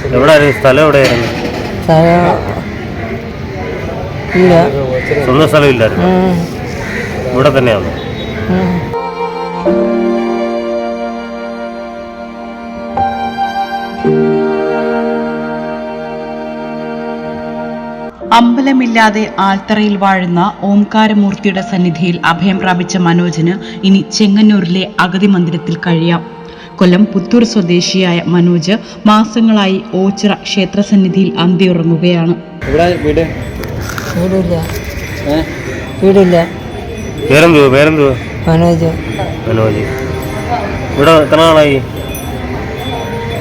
സ്ഥലം എവിടെയായിരുന്നു? സ്ഥലം ഇല്ല. സ്വന്തം സ്ഥലം ഇല്ലായിരുന്നു. ഇവിടെ തന്നെയാണ്? അമ്പലമില്ലാതെ ആൽത്തറയിൽ വാഴുന്ന ഓംകാരമൂർത്തിയുടെ സന്നിധിയിൽ അഭയം പ്രാപിച്ച മനോജിന് ഇനി ചെങ്ങന്നൂരിലെ അഗതി മന്ദിരത്തിൽ കഴിയാം. കൊല്ലം പുത്തൂർ സ്വദേശിയായ മനോജ് മാസങ്ങളായി ഓച്ചിറ ക്ഷേത്രസന്നിധിയിൽ അന്തിയുറങ്ങുകയാണ്. പേരെന്തുവാ? പേരെന്തുവാ? മനോജ്. മനോജ്. ഇവിടെ എത്ര നാളായി?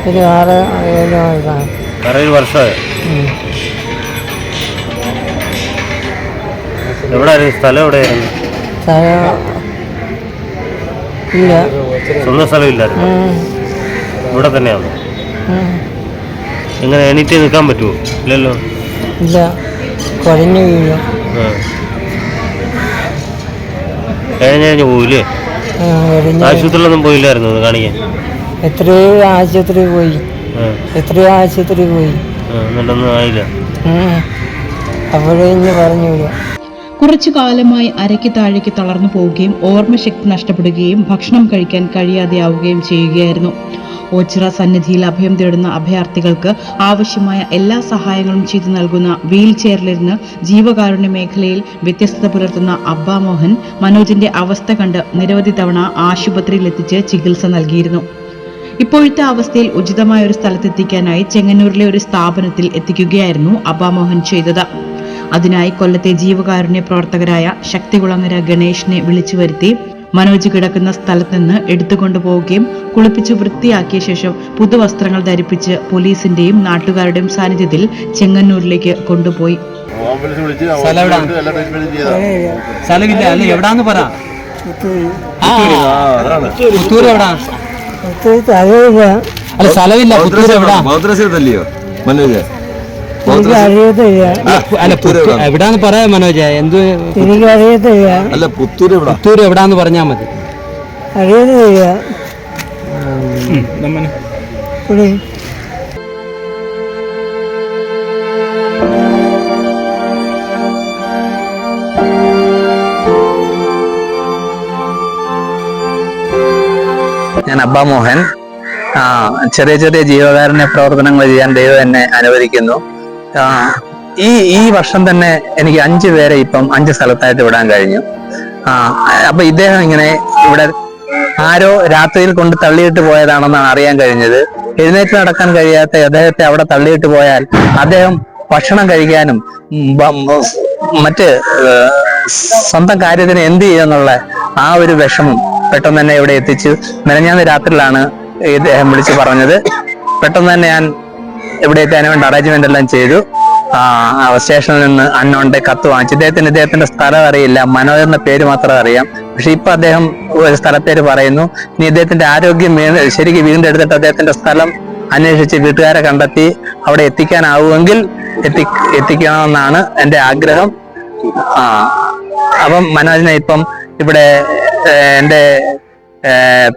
ഒരു ആറ് ഏഴ് വയസ്സാണ് അറേഴ് വർഷമായി. ഉം. എവിടെയായിരുന്നു സ്ഥലം എവിടെയായിരുന്നു? സ്ഥലം ഇല്ല. സ്വന്തം സ്ഥലം ഇല്ലായിരുന്നു ഇവിടെ തന്നെയാണ്. എങ്ങനെ എണീറ്റ് നിൽക്കാൻ പറ്റുമോ? ഇല്ലല്ലോ. ഇല്ല. കുഴഞ്ഞു വീഴും. കഴിഞ്ഞ് കുഴഞ്ഞ് ആശുപത്രിയിലൊന്നും പോയില്ലായിരുന്നു കാണിക്കാൻ? എത്രയോ ആശുപത്രി പോയി. എത്രയോ ആശുപത്രി പോയി. എന്നിട്ടൊന്നും ആയില്ല. അപ്പോഴേ ഇനി പറഞ്ഞു വിടും. കുറച്ചു കാലമായി അരയ്ക്ക് താഴേക്ക് തളർന്നു പോവുകയും ഓർമ്മശക്തി നഷ്ടപ്പെടുകയും ഭക്ഷണം കഴിക്കാൻ കഴിയാതെയാവുകയും ചെയ്യുകയായിരുന്നു. ഓച്ചിറ സന്നിധിയിൽ അഭയം തേടുന്ന അഭയാർത്ഥികൾക്ക് ആവശ്യമായ എല്ലാ സഹായങ്ങളും ചെയ്തു നൽകുന്ന വീൽ ചെയറിലിരുന്ന് ജീവകാരുണ്യ മേഖലയിൽ വ്യത്യസ്തത പുലർത്തുന്ന അബ്ബ മോഹൻ മനോജിന്റെ അവസ്ഥ കണ്ട് നിരവധി തവണ ആശുപത്രിയിലെത്തിച്ച് ചികിത്സ നൽകിയിരുന്നു. ഇപ്പോഴത്തെ അവസ്ഥയിൽ ഉചിതമായ ഒരു സ്ഥലത്തെത്തിക്കാനായി ചെങ്ങന്നൂരിലെ ഒരു സ്ഥാപനത്തിൽ എത്തിക്കുകയായിരുന്നു അബാമോഹൻ ചെയ്തത്. അതിനായി കൊല്ലത്തെ ജീവകാരുണ്യ പ്രവർത്തകരായ ശക്തികുളങ്ങര ഗണേഷിനെ വിളിച്ചു വരുത്തി മനോജ് കിടക്കുന്ന സ്ഥലത്ത് നിന്ന് എടുത്തുകൊണ്ടുപോവുകയും കുളിപ്പിച്ച് വൃത്തിയാക്കിയ ശേഷം പുതുവസ്ത്രങ്ങൾ ധരിപ്പിച്ച് പോലീസിന്റെയും നാട്ടുകാരുടെയും സാന്നിധ്യത്തിൽ ചെങ്ങന്നൂരിലേക്ക് കൊണ്ടുപോയി. സ്ഥലമില്ല അല്ല? എവിടാന്ന് പറ. അല്ല സ്ഥലമില്ല പുത്തൂർ എവിടാ? മദ്രസയിലല്ലയോ മനോജ്? എവിടാന്ന്? പറയാ മനോജ? എന്ത് എനിക്ക് അറിയത്തില്ല. അല്ല പുത്തൂർ എവിടാ? പുത്തൂർ എവിടാന്ന് പറഞ്ഞാ മതി. അറിയത്തില്ല. ഞാൻ അബ്ബ മോഹൻ. ആ, ചെറിയ ചെറിയ ജീവകാരുണ്യ പ്രവർത്തനങ്ങൾ ചെയ്യാൻ ദൈവം എന്നെ അനുവദിക്കുന്നു. ഈ ഈ വർഷം തന്നെ എനിക്ക് അഞ്ച് പേരെ ഇപ്പം അഞ്ച് സ്ഥലത്തായിട്ട് വിടാൻ കഴിഞ്ഞു. ആ അപ്പൊ ഇദ്ദേഹം ഇങ്ങനെ ഇവിടെ ആരോ രാത്രിയിൽ കൊണ്ട് തള്ളിയിട്ട് പോയതാണെന്നാണ് അറിയാൻ കഴിഞ്ഞത്. എഴുന്നേറ്റ് നടക്കാൻ കഴിയാത്ത അദ്ദേഹത്തെ അവിടെ തള്ളിയിട്ട് പോയാൽ അദ്ദേഹം ഭക്ഷണം കഴിക്കാനും മറ്റ് സ്വന്തം കാര്യത്തിന് എന്ത് ചെയ്യുമെന്നുള്ള ആ ഒരു വിഷമം പെട്ടെന്ന് തന്നെ ഇവിടെ എത്തിച്ചു. മെനഞ്ഞാന്ന് രാത്രിയിലാണ് ഇദ്ദേഹം വിളിച്ചു പറഞ്ഞത്. പെട്ടെന്ന് തന്നെ ഞാൻ ഇവിടെ വേണ്ടി അറേഞ്ച്മെന്റ് എല്ലാം ചെയ്തു. സ്റ്റേഷനിൽ നിന്ന് അന്നോണ്ട് കത്ത് വാങ്ങിച്ചു. ഇദ്ദേഹത്തിന് ഇദ്ദേഹത്തിന്റെ സ്ഥലം അറിയില്ല. മനോജ് എന്ന പേര് മാത്രം അറിയാം. പക്ഷെ ഇപ്പൊ അദ്ദേഹം ഒരു സ്ഥലപ്പേര് പറയുന്നു. ഇനി ഇദ്ദേഹത്തിന്റെ ആരോഗ്യം ശരിക്കും വീണ്ടെടുത്തിട്ട് അദ്ദേഹത്തിന്റെ സ്ഥലം അന്വേഷിച്ച് വീട്ടുകാരെ കണ്ടെത്തി അവിടെ എത്തിക്കാനാവുമെങ്കിൽ എത്തി എത്തിക്കണമെന്നാണ് എന്റെ ആഗ്രഹം. ആ അപ്പം മനോജിനെ ഇപ്പം ഇവിടെ എന്റെ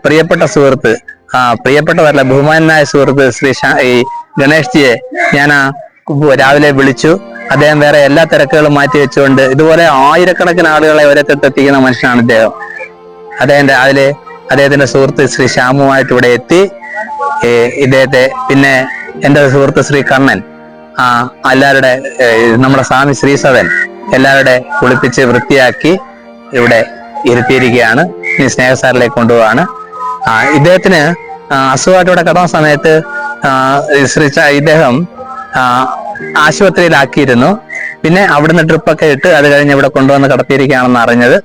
പ്രിയപ്പെട്ട സുഹൃത്ത് ആ പ്രിയപ്പെട്ടതല്ല ബഹുമാനായ സുഹൃത്ത് ശ്രീ ഈ ഗണേഷ് ജിയെ ഞാൻ രാവിലെ വിളിച്ചു. അദ്ദേഹം വേറെ എല്ലാ തിരക്കുകളും മാറ്റി വെച്ചുകൊണ്ട് ഇതുപോലെ ആയിരക്കണക്കിന് ആളുകളെ ഒരത്തെട്ട് എത്തിക്കുന്ന മനുഷ്യനാണ് ഇദ്ദേഹം. അദ്ദേഹം രാവിലെ അദ്ദേഹത്തിന്റെ സുഹൃത്ത് ശ്രീ ശ്യാമുമായിട്ട് ഇവിടെ എത്തി. ഇദ്ദേഹത്തെ പിന്നെ എന്റെ സുഹൃത്ത് ശ്രീ കണ്ണൻ ആ എല്ലാവരുടെ നമ്മുടെ സ്വാമി ശ്രീസവൻ എല്ലാവരുടെ കുളിപ്പിച്ച് വൃത്തിയാക്കി ഇവിടെ ഇരുത്തിയിരിക്കുകയാണ്. ഇനി സ്നേഹസാറിലേക്ക് കൊണ്ടുപോവാണ്. ഇദ്ദേഹത്തിന് അസുഖമായിട്ട് ഇവിടെ കിടന്ന സമയത്ത് ആ, ശ്രീ ച- ഇദ്ദേഹം ആശുപത്രിയിലാക്കിയിരുന്നു. പിന്നെ അവിടുന്ന് ട്രിപ്പൊക്കെ ഇട്ട് അത് കഴിഞ്ഞ് ഇവിടെ കൊണ്ടുവന്ന് കടത്തിയിരിക്കുകയാണെന്ന് അറിഞ്ഞത്.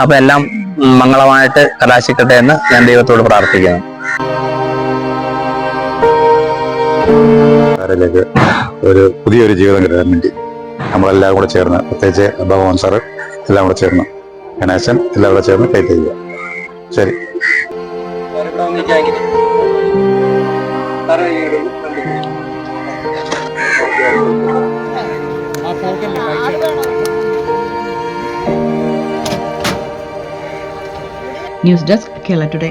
അപ്പൊ എല്ലാം മംഗളമായിട്ട് കലാശിക്കട്ടെ എന്ന് ഞാൻ ദൈവത്തോട് പ്രാർത്ഥിക്കുന്നു. ഒരു പുതിയൊരു ജീവിതം കിട്ടാൻ വേണ്ടി നമ്മളെല്ലാം കൂടെ ചേർന്ന് പ്രത്യേകിച്ച് ഭഗവാൻ സാറ് എല്ലാം കൂടെ ചേർന്ന് ഗണേശൻ എല്ലാം കൂടെ ചേർന്ന് കൈ ചെയ്യുക ശരി. News desk Kerala today.